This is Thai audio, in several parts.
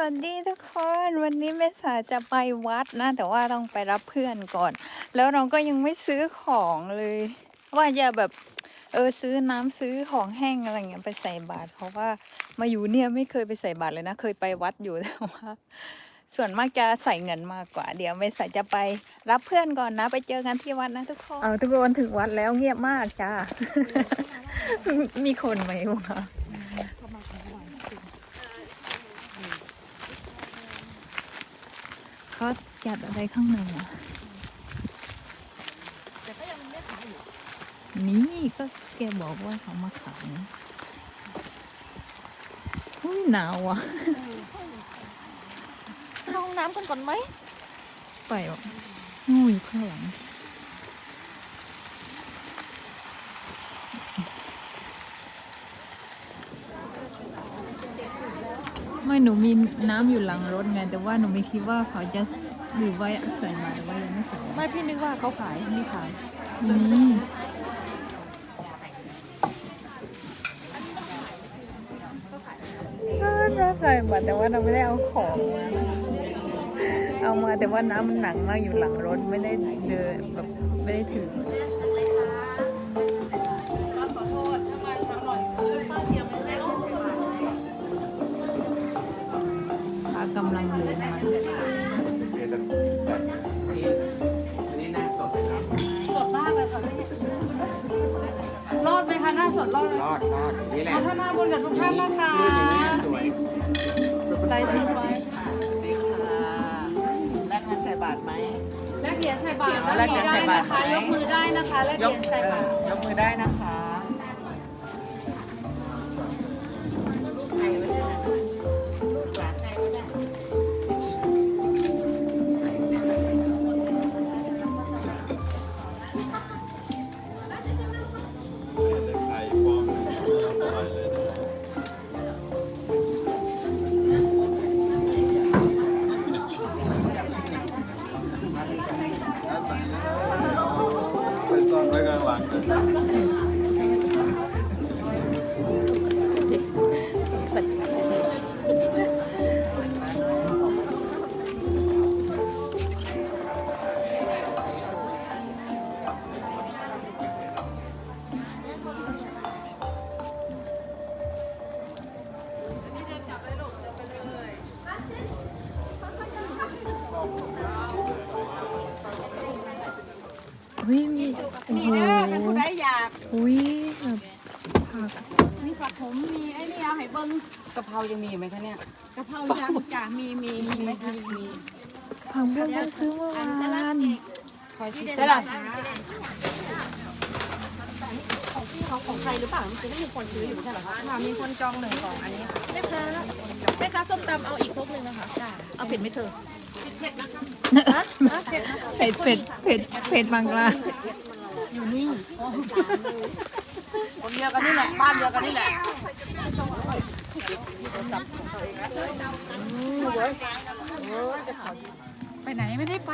วัสดีทุกคน วันนี้เมษาจะไปวัดนะ แต่ว่าต้องไปรับเพื่อนก่อน แล้วเราก็ยังไม่ซื้อของเลย ว่าจะแบบเออซื้อน้ำซื้อของแห้งอะไรเงี้ยไปใส่บาตรเพราะว่ามาอยู่เนี่ยไม่เคยไปใส่บาตรเลยนะ เคยไปวัดอยู่แต่ว่าส่วนมากจะใส่เงินมากกว่า เดี๋ยวเมษาจะไปรับเพื่อนก่อนนะ ไปเจอกันที่วัดนะทุกคนเอาทุกคนถึงวัดแล้วเงียบมากจ้ามีคนไหมวะ เขาจัดอะไรข้างในอะนี่ก็แกบอกว่าเขามาขายนะอุ้ยหนาวอะเข้าห้องน้ำกันก่อนไหมไปอะงูอยู่ข้างหลัง ไม่หนูมีน้ำอยู่หลังรถไง แต่ว่าหนูไม่คิดว่าเขาจะหรือว่าใส่มาหรือว่ายังไม่ใส่ไม่พี่นึกว่าเขาขายมีขายนี่เราใส่บัตรแต่ว่าเราไม่ได้เอาของมาเอามาแต่ว่าน้ำมันหนักมากอยู่หลังรถไม่ได้เดินแบบไม่ได้ถือ สดนะครับสดมากเลยค่ะรอดไหมคะหน้าสดรอดไหมรอดรอดนี่แหละเอาท่าหน้าบนกับทุกท่านนะคะสวยไลฟ์สดไว้ดีค่ะแลกเงินใส่บาทไหมแลกเหรียญใส่บาตรเอาแลกเหรียญใส่บาตรได้นะคะไหมยกมือได้นะคะแลกเหยรีกยญใส่เอบาอตรยกมือได้นะคะ ผู้ใดอยากอุ้ยแบบผักมีผัดผมมีไอ้นี่เอาให้เบิ้งกะเพรายังมีอยู่ไหมคะเนี่ยกะเพรายังจ้ะมีมีมีไหมคะมีผักบุ้งต้องซื้อเมื่อวานคอยชิมได้ละของของใครหรือเปล่ามันจะไม่มีคนซื้ออยู่ไม่ใช่เหรอคะค่ะมีคนจองหนึ่งกล่องอันนี้แม่ค้าแม่ค้าส้มตำเอาอีกครกหนึ่งนะคะเอาเผ็ดไหมเธอเผ็ดเผ็ดเผ็ดเผ็ดบาง กลาคนเดียวกันนี่แหละ บ้านเดียวกันนี่แหละไปไหนไม่ได้ไป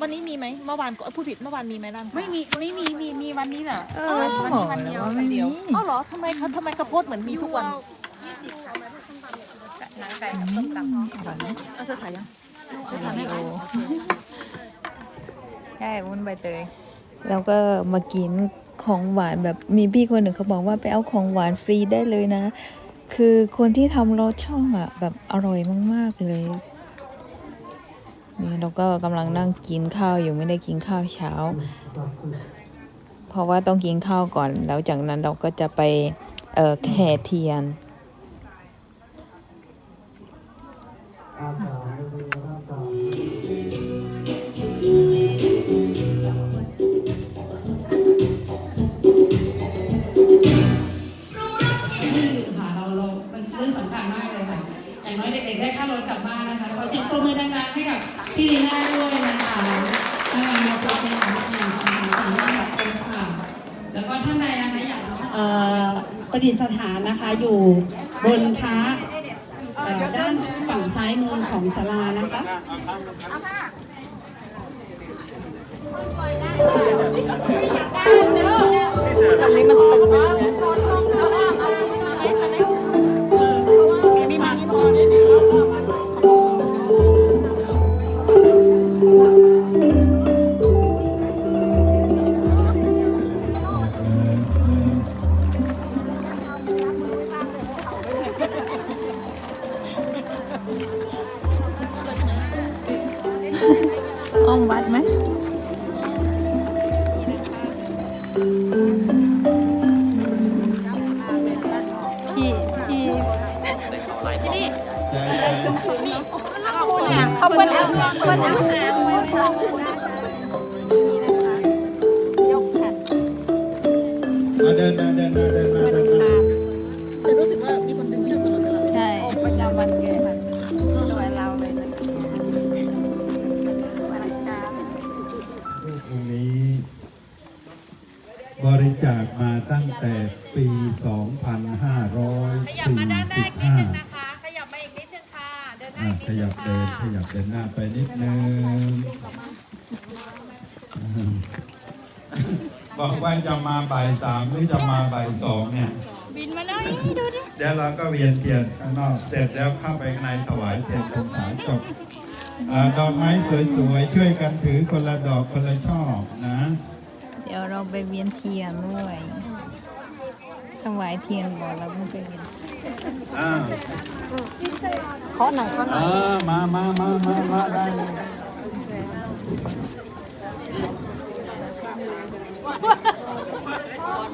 วันนี้มีไหมเมื่อวานก็พูดผิดเมื่อวานมีไหมร่างไม่มีไม่มีมีมีวันนี้แหละเออบอกแล้วว่าไม่มีอ๋อเหรอทำไมเขาทำไมกระโพดเหมือนมีทุกวันน้ำไก่กับส้มตำอร่อยไหมเอาเธอถ่ายยังวิดีโอใช่วุ้นใบเตย แล้วก็มากินของหวานแบบมีพี่คนหนึ่งเขาบอกว่าไปเอาของหวานฟรีได้เลยนะ คือคนที่ทำรสช่องอะแบบอร่อยมากๆเลยนี่เราก็กำลังนั่งกินข้าวอยู่ไม่ได้กินข้าวเช้า เพราะว่าต้องกินข้าวก่อน แล้วจากนั้นเราก็จะไปเอ่อแห่เทียน ท่านใดนะคะอยากเอ่อประดิษฐานนะคะอยู่บนพระเอ่อด้านฝั่งซ้ายมือของศาลานะคะ อันนี้มันตึง ใจใจเขาเป็นเอาเขาเป็นเอาหางไว้ของยกแขนมาเดินมาเดินมาเดินมาเดินมาแต่รู้สึกว่ามีคนดึงเชือกตลอดเวลาใช่ประจำวันแกมันสวยเราเลยนะรูปองค์นี้ บริจาคมาตั้งแต่ปี 2545 อะอีกขนิดนึยังบเดินขค่ะยับเดินหน้าไปนิดนึงบอกว่าจะมาบ่ายสามหรือจะมาบ่ายสองเนี่ย บินมาเลยดูดิเดี๋ยวเราก็เวียนเทียนข้างนอกเสร็จแล้วเข้าไปข้างในถวายเทียนเป็นสายจบอ่าดอกไม้สวยๆ ช่วยกันถือคนละดอกคนละช่อนะ เดี๋ยวเราไปเวียนเทียนด้วยถวายเทียนก่อนแล้วก็ไปเวียน อ้าวขอหน่อยขอหน่อยเออมามามามามาได้เลย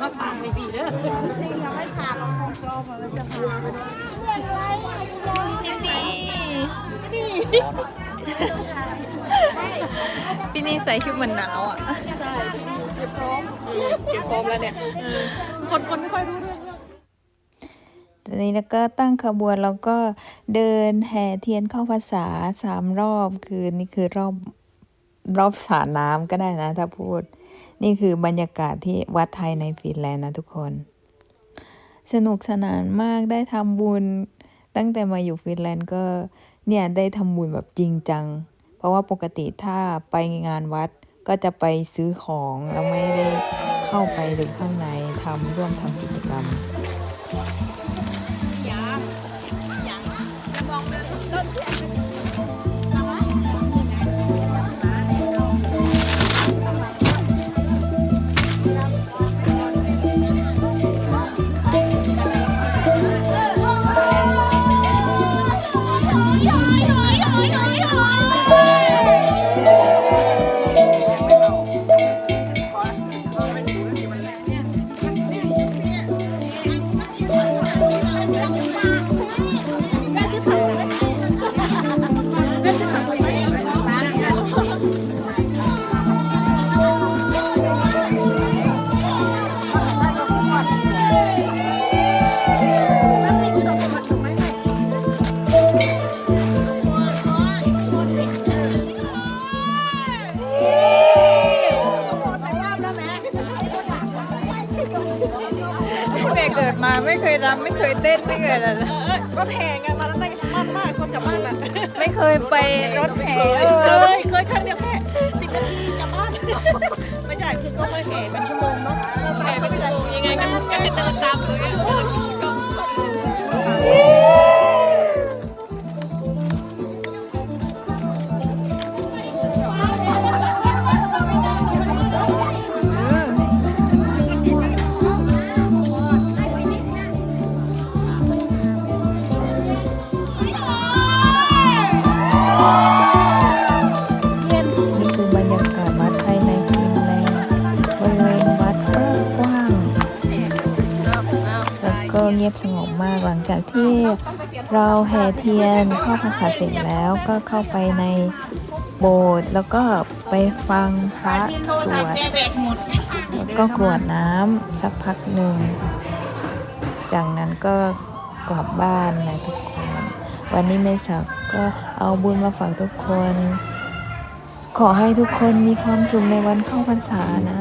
มาฝากไม่ดีเด้อพี่นี่พี่นี่ใส่ชุดเหมือนหนาวอะ ใช่เก็บพร้อมเก็บพร้อมแล้วเนี่ย คนคนไม่ค่อยรู้เรื่อง ตอนนี้แล้วก็ตั้งขบวนแล้วก็เดินแห่เทียนเข้าพรรษาสามรอบคือนี่คือรอบรอบสระน้ำก็ได้นะถ้าพูด นี่คือบรรยากาศที่วัดไทยในฟินแลนด์นะทุกคน สนุกสนานมากได้ทำบุญ ตั้งแต่มาอยู่ฟินแลนด์ก็เนี่ยได้ทำบุญแบบจริงจัง เพราะว่าปกติถ้าไปงานวัดก็จะไปซื้อของแล้วไม่ได้เข้าไปดูข้างในทำร่วมทำกิจกรรม รำไม่เคยเต้นไม่เคยอะไรเลยรถแห่ไงมาแล้วได้มันมากคนกลับบ้านอะไม่เคยไปรถแห่เคเออยเคยครั้งเดียวแค่สิบนาทีกลับบ้าน ไม่ใช่คือก็ไม่แห่เป็นชั่วโมงเน เงียบสงบมากหลังจากที่เราแห่เทียนเข้าพรรษาเสร็จแล้วก็เข้าไปในโบสถ์แล้วก็ไปฟังพระสวดแล้วก็กรวดน้ำสักพักหนึ่ง จากนั้นก็กลับบ้านนะทุกคน วันนี้เมษาก็เอาบุญมาฝากทุกคน ขอให้ทุกคนมีความสุขในวันเข้าพรรษานะ